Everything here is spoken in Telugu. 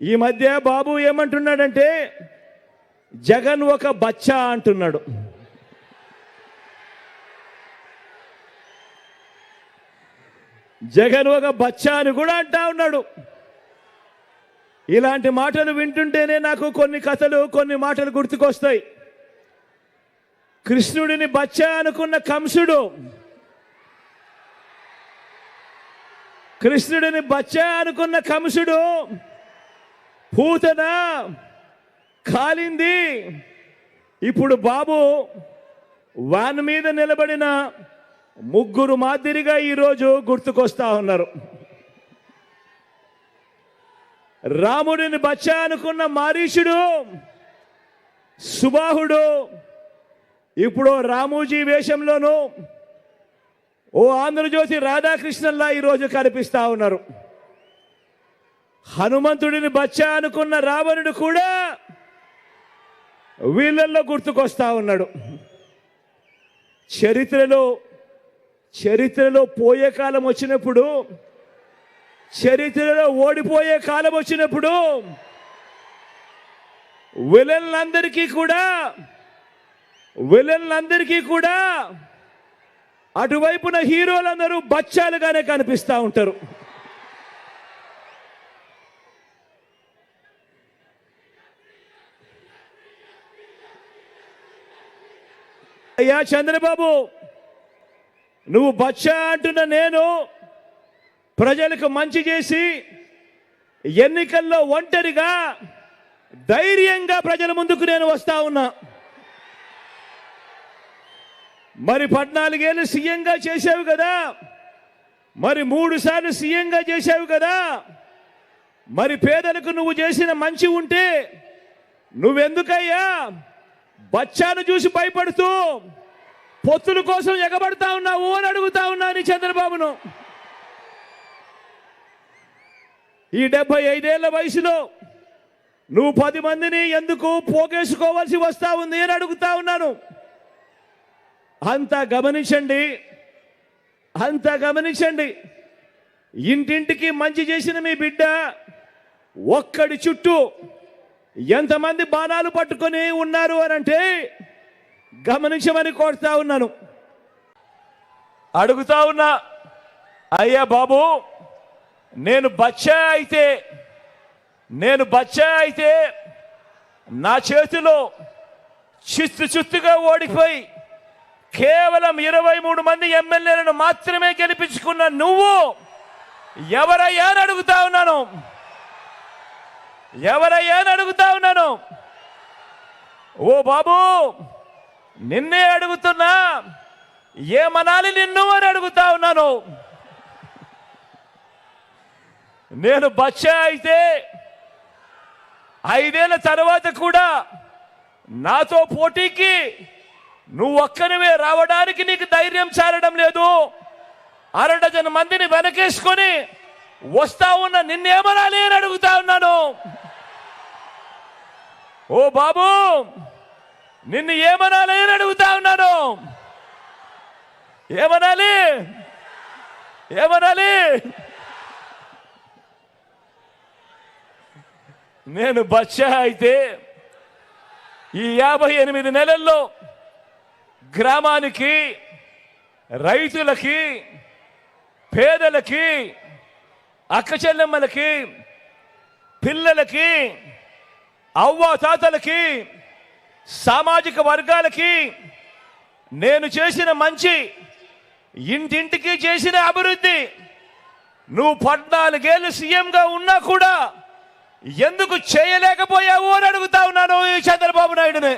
ఈ మధ్య బాబు ఏమంటున్నాడంటే జగన్ ఒక బచ్చా అంటున్నాడు. జగన్ ఒక బచ్చా అని కూడా అంటా ఉన్నాడు. ఇలాంటి మాటలు వింటుంటేనే నాకు కొన్ని కథలు కొన్ని మాటలు గుర్తుకొస్తాయి. కృష్ణుడిని బచ్చా అనుకున్న కంసుడు కృష్ణుడిని బచ్చా అనుకున్న కంసుడు పూతన కాలింది. ఇప్పుడు బాబు వాన్ మీద నిలబడిన ముగ్గురు మాదిరిగా ఈరోజు గుర్తుకొస్తా ఉన్నారు. రాముడిని బచ్చా అనుకున్న మారీషుడు సుబాహుడు ఇప్పుడు రామూజీ వేషంలోనూ ఓ ఆంధ్రజ్యోతి రాధాకృష్ణల్లా ఈరోజు కనిపిస్తా ఉన్నారు. హనుమంతుడిని బచ్చా అనుకున్న రావణుడు కూడా వీళ్ళల్లో గుర్తుకొస్తా ఉన్నాడు. చరిత్రలో చరిత్రలో పోయే కాలం వచ్చినప్పుడు చరిత్రలో ఓడిపోయే కాలం వచ్చినప్పుడు విలన్లందరికీ కూడా విలన్లందరికీ కూడా అటువైపున హీరోలందరూ బచ్చాలుగానే కనిపిస్తూ ఉంటారు. అయ్యా చంద్రబాబు నువ్వు బచ్చా అంటున్న నేను ప్రజలకు మంచి చేసి ఎన్నికల్లో ఒంటరిగా ధైర్యంగా ప్రజల ముందుకు నేను వస్తా ఉన్నా. మరి పద్నాలుగేళ్ళు సీఎంగా చేసావు కదా మరి మూడు సార్లు సీఎంగా చేసావు కదా మరి పేదలకు నువ్వు చేసిన మంచి ఉంటే నువ్వెందుకయ్యా? బచ్చాను చూసి భయపడుతూ పొత్తుల కోసం ఎగబడతా ఉన్నావు అని అడుగుతా ఉన్నాను చంద్రబాబును. ఈ డెబ్బై ఐదేళ్ళ వయసులో నువ్వు పది మందిని ఎందుకు పోగేసుకోవాల్సి వస్తా ఉంది అని అడుగుతా ఉన్నాను. అంతా గమనించండి అంతా గమనించండి. ఇంటింటికి మంచి చేసిన మీ బిడ్డ ఒక్కడి చుట్టూ ఎంతమంది బాణాలు పట్టుకొని ఉన్నారు అని అంటే గమనించమని కోరుతా ఉన్నాను. అడుగుతా ఉన్నా అయ్యా బాబు నేను బచ్చా అయితే నేను బచ్చా అయితే నా చేతిలో చిత్తు చిత్తుగా ఓడిపోయి కేవలం ఇరవై మూడు మంది ఎమ్మెల్యేలను మాత్రమే గెలిపించుకున్న నువ్వు ఎవరయ్యా అని అడుగుతా ఉన్నాను. ఎవరయ్యా అని అడుగుతా ఉన్నాను. ఓ బాబు నిన్నే అడుగుతున్నా. ఏమనాలి నిన్ను అని అడుగుతా ఉన్నాను. నేను బచ్చ అయితే ఐదేళ్ళ తర్వాత కూడా నాతో పోటీకి నువ్వు ఒక్కనివే రావడానికి నీకు ధైర్యం చాలడం లేదు. అరడజన మందిని వెనకేసుకొని వస్తా ఉన్న నిన్నేమనాలి అని అడుగుతా ఉన్నాను. ఓ బాబు నిన్ను ఏమనాలి అని అడుగుతా ఉన్నాను. ఏమనాలి? ఏమనాలి? నేను బచ్చా అయితే ఈ యాభై ఎనిమిది నెలల్లో గ్రామానికి రైతులకి పేదలకి అక్క చెల్లెమ్మలకి పిల్లలకి అవ్వ తాతలకి సామాజిక వర్గాలకి నేను చేసిన మంచి ఇంటింటికి చేసిన అభివృద్ధి. నువ్వు పద్నాలుగేళ్ళు సీఎంగా ఉన్నా కూడా ఎందుకు చేయలేకపోయావు అని అడుగుతా ఉన్నాను ఈ చంద్రబాబు నాయుడుని.